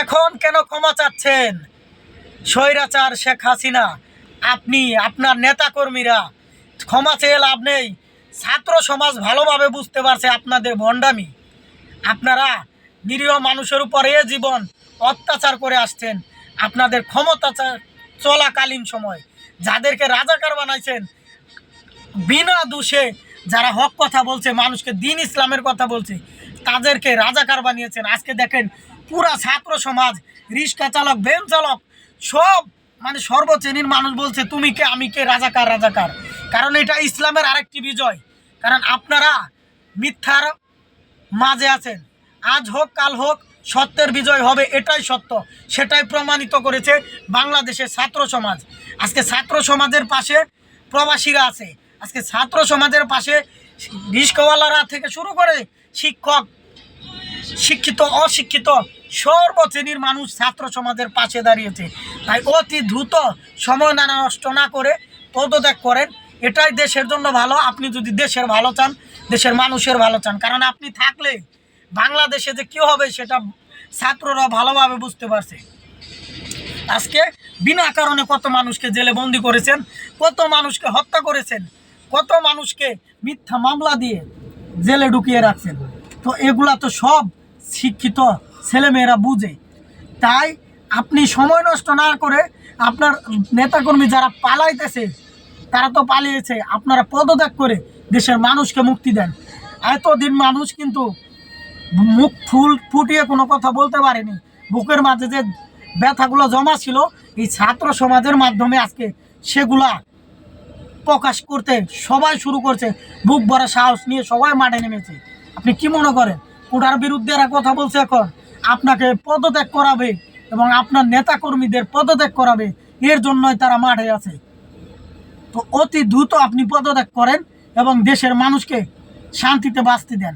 এখন কেন ক্ষমা চাচ্ছেন? স্বৈরাচার শেখ হাসিনা, আপনি, আপনার নেতাকর্মীরা, ক্ষমা চেয়ে লাভ নেই। ছাত্র সমাজ ভালোভাবে বুঝতে পারছে আপনাদের ভণ্ডামি আপনারা নিরীহ মানুষের উপর এ জীবন অত্যাচার করে আসছেন। আপনাদের ক্ষমতা চলাকালীন সময়। যাদেরকে রাজাকার বানাইছেন, বিনা দোষে যারা হক কথা বলছে, মানুষকে দিন ইসলামের কথা বলছে তাদেরকে রাজাকার বানিয়েছেন। আজকে দেখেন পুরা ছাত্র সমাজ, রিক্সা চালক, ভ্যান চালক, সব মানে সর্বশ্রেণীর মানুষ বলছে, তুমি কে? আমি কে? রাজাকার রাজাকার। কারণ এটা ইসলামের আরেকটি বিজয়। কারণ আপনারা মিথ্যার মাঝে আছেন। আজ হোক, কাল হোক, সত্যের বিজয় হবে, এটাই সত্য। সেটাই প্রমাণিত করেছে বাংলাদেশের ছাত্র সমাজ। আজকে ছাত্র সমাজের পাশে প্রবাসীরা আছে। আজকে ছাত্র সমাজের পাশে রিস্কওয়ালারা থেকে শুরু করে শিক্ষক, শিক্ষিত, অশিক্ষিত, সর্বশ্রেণীর মানুষ ছাত্র সমাজের পাশে দাঁড়িয়েছে। তাই অতি দ্রুত সময় না নষ্ট না করে পদত্যাগ করেন। এটাই দেশের জন্য ভালো। আপনি যদি দেশের ভালো চান, দেশের মানুষের ভালো চান। কারণ আপনি থাকলে বাংলাদেশে যে কী হবে সেটা ছাত্ররা ভালোভাবে বুঝতে পারছে। আজকে বিনা কারণে কত মানুষকে জেলে বন্দি করেছেন, কত মানুষকে হত্যা করেছেন কত মানুষকে মিথ্যা মামলা দিয়ে জেলে ঢুকিয়ে রাখছেন। তো এগুলা তো সব শিক্ষিত ছেলেমেয়েরা বুঝে। তাই আপনি সময় নষ্ট না করে আপনার নেতাকর্মী যারা পালাইতেছে, তারা তো পালিয়েছে, আপনারা পদত্যাগ করে দেশের মানুষকে মুক্তি দেন। এতদিন মানুষ কিন্তু মুখ ফুল ফুটিয়ে কোনো কথা বলতে পারেনি। বুকের মাঝে যে ব্যথাগুলো জমা ছিল, এই ছাত্র সমাজের মাধ্যমে আজকে সেগুলা প্রকাশ করতে, সবাই শুরু করছে। বুক ভরা সাহস নিয়ে সবাই মাঠে নেমেছে। আপনি কি মনে করেন? কোটার বিরুদ্ধে এরা কথা বলছে এখন। আপনাকে পদত্যাগ করাবে এবং আপনার নেতাকর্মীদের পদত্যাগ করাবে। এর জন্যই তারা মাঠে আছে। তো অতি দ্রুত আপনি পদত্যাগ করেন এবং দেশের মানুষকে শান্তিতে বাঁচতে দেন।